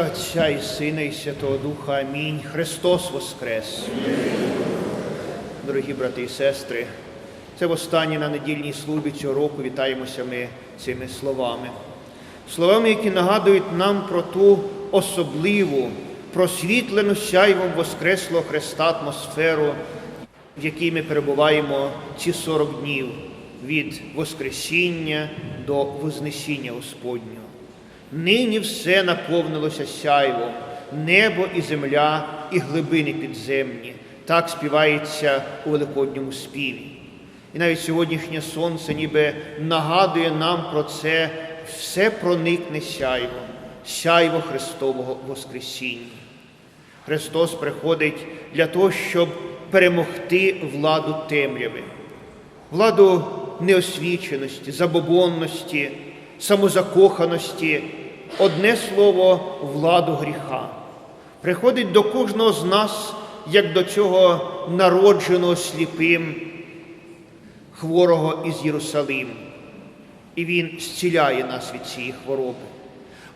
Отця і Сина, і Святого Духа. Амінь. Христос Воскрес. Дорогі брати і сестри, це востаннє на недільній службі цього року вітаємося ми цими словами. Словами, які нагадують нам про ту особливу, просвітлену сяйвом Воскреслого Христа атмосферу, в якій ми перебуваємо ці 40 днів від Воскресіння до Вознесіння Господнього. Нині все наповнилося сяйвом, небо і земля, і глибини підземні. Так співається у Великодньому співі. І навіть сьогоднішнє сонце ніби нагадує нам про це, все проникне сяйвом, сяйво Христового Воскресіння. Христос приходить для того, щоб перемогти владу темряви, владу неосвіченості, забобонності, самозакоханості, одне слово владу гріха. Приходить до кожного з нас, як до цього народженого сліпим, хворого із Єрусалиму. І Він зціляє нас від цієї хвороби.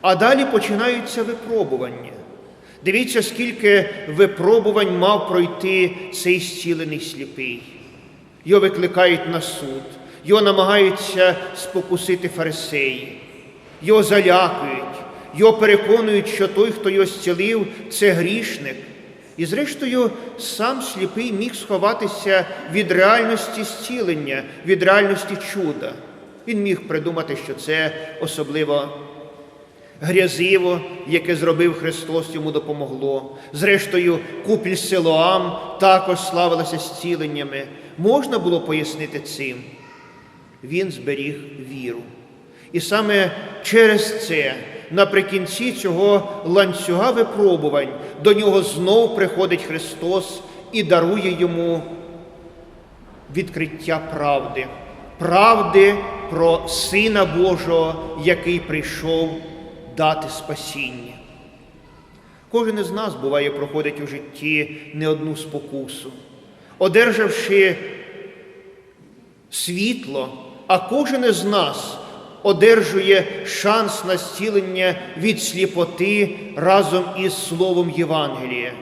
А далі починаються випробування. Дивіться, скільки випробувань мав пройти цей зцілений сліпий. Його викликають на суд, його намагаються спокусити фарисеї, його залякують, його переконують, що той, хто його зцілив, це грішник. І, зрештою, сам сліпий міг сховатися від реальності зцілення, від реальності чуда. Він міг придумати, що це особливо грязиво, яке зробив Христос, йому допомогло. Зрештою, купіль Силоам також славилася зціленнями. Можна було пояснити цим. Він зберіг віру. І саме через це, наприкінці цього ланцюга випробувань, до нього знов приходить Христос і дарує йому відкриття правди, правди про Сина Божого, який прийшов дати спасіння. Кожен із нас, буває, проходить у житті не одну спокусу, одержавши світло, а кожен із нас одержує шанс на зцілення від сліпоти разом із Словом Євангелія.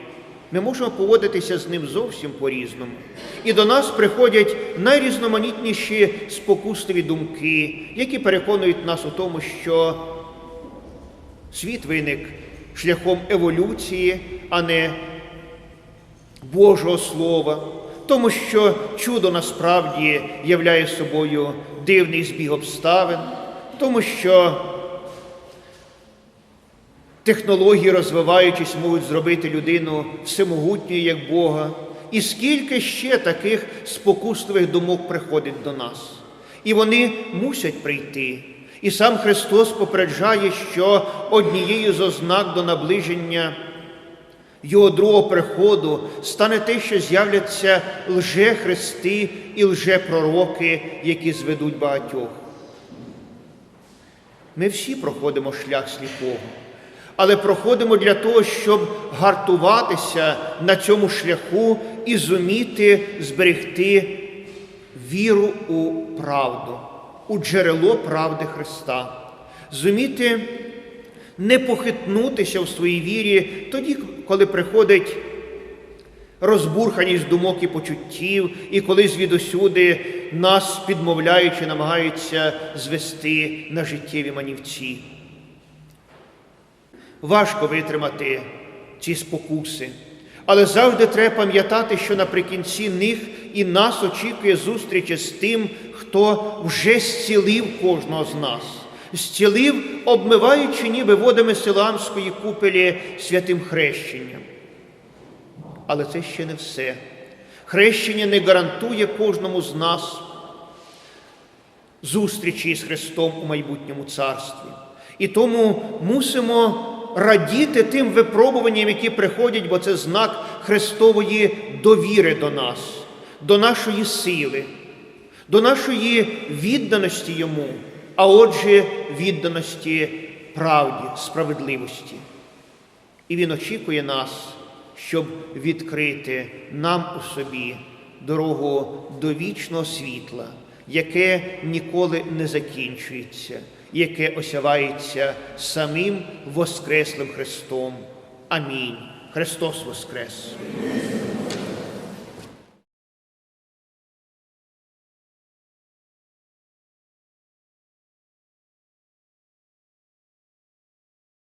Ми можемо поводитися з ним зовсім по-різному. І до нас приходять найрізноманітніші спокусливі думки, які переконують нас у тому, що світ виник шляхом еволюції, а не Божого Слова, тому що чудо насправді являє собою дивний збіг обставин, тому що технології, розвиваючись, можуть зробити людину всемогутньою, як Бога. І скільки ще таких спокусливих думок приходить до нас. І вони мусять прийти. І сам Христос попереджає, що однією з ознак до наближення Його другого приходу стане те, що з'являться лже-христи і лже-пророки, які зведуть багатьох. Ми всі проходимо шлях сліпого, але проходимо для того, щоб гартуватися на цьому шляху і зуміти зберегти віру у правду, у джерело правди Христа, зуміти не похитнутися в своїй вірі тоді, коли приходить розбурханість думок і почуттів, і коли звідусюди нас підмовляючи, намагаються звести на життєві манівці. Важко витримати ці спокуси, але завжди треба пам'ятати, що наприкінці них і нас очікує зустріч з тим, хто вже зцілив кожного з нас, зцілив, обмиваючи ніби водами Силанської купелі святим хрещенням. Але це ще не все. Хрещення не гарантує кожному з нас зустрічі з Христом у майбутньому царстві. І тому мусимо радіти тим випробуванням, які приходять, бо це знак Христової довіри до нас, до нашої сили, до нашої відданості Йому, а отже, відданості правді, справедливості. І Він очікує нас, щоб відкрити нам у собі дорогу до вічного світла, яке ніколи не закінчується яке осявається самим Воскреслим Христом. Амінь. Христос Воскрес!